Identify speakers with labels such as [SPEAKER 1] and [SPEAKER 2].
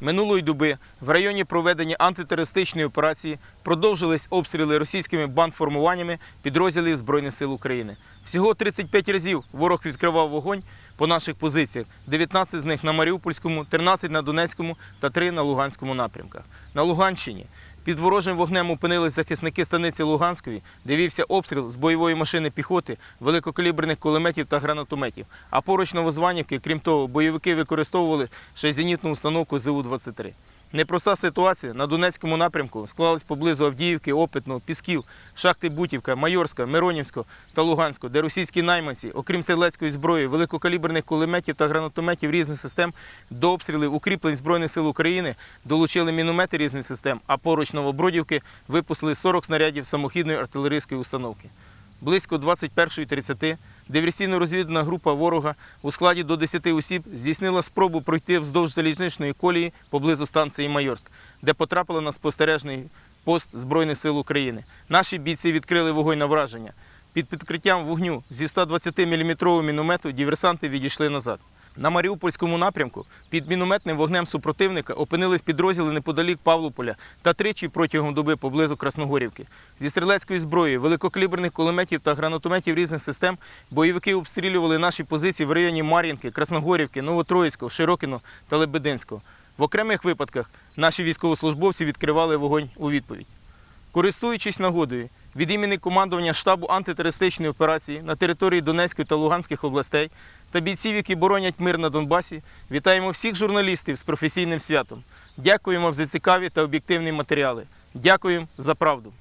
[SPEAKER 1] Минулої доби в районі проведення антитерористичної операції продовжились обстріли російськими бандформуваннями підрозділів Збройних сил України. Всього 35 разів ворог відкривав вогонь по наших позиціях, 19 з них на Маріупольському, 13 на Донецькому та 3 на Луганському напрямках. На Луганщині під ворожим вогнем опинились захисники станиці Луганської, де вівся обстріл з бойової машини піхоти, великокаліберних кулеметів та гранатометів. А поруч Новозванівки, крім того, бойовики використовували ще зенітну установку ЗУ-23. Непроста ситуація на Донецькому напрямку склалась поблизу Авдіївки, Опитного, Пісків, шахти Бутівка, Майорська, Миронівського та Луганського, де російські найманці, окрім стрілецької зброї, великокаліберних кулеметів та гранатометів різних систем, до обстрілів укріплень Збройних сил України долучили міномети різних систем, а поруч Новобродівки випустили 40 снарядів самохідної артилерійської установки. Близько 21.30 диверсійно-розвідувальна група ворога у складі до 10 осіб здійснила спробу пройти вздовж залізничної колії поблизу станції Майорськ, де потрапила на спостережний пост Збройних сил України. Наші бійці відкрили вогонь на враження. Під підкриттям вогню зі 120-мм міномету диверсанти відійшли назад. На Маріупольському напрямку під мінометним вогнем супротивника опинились підрозділи неподалік Павлополя та тричі протягом доби поблизу Красногорівки. Зі стрілецької зброї, великокаліберних кулеметів та гранатометів різних систем бойовики обстрілювали наші позиції в районі Мар'їнки, Красногорівки, Новотроїцького, Широкіно та Лебединського. В окремих випадках наші військовослужбовці відкривали вогонь у відповідь. Користуючись нагодою, від імені командування штабу антитерористичної операції на території Донецької та Луганських областей та бійців, які боронять мир на Донбасі, вітаємо всіх журналістів з професійним святом. Дякуємо за цікаві та об'єктивні матеріали. Дякуємо за правду.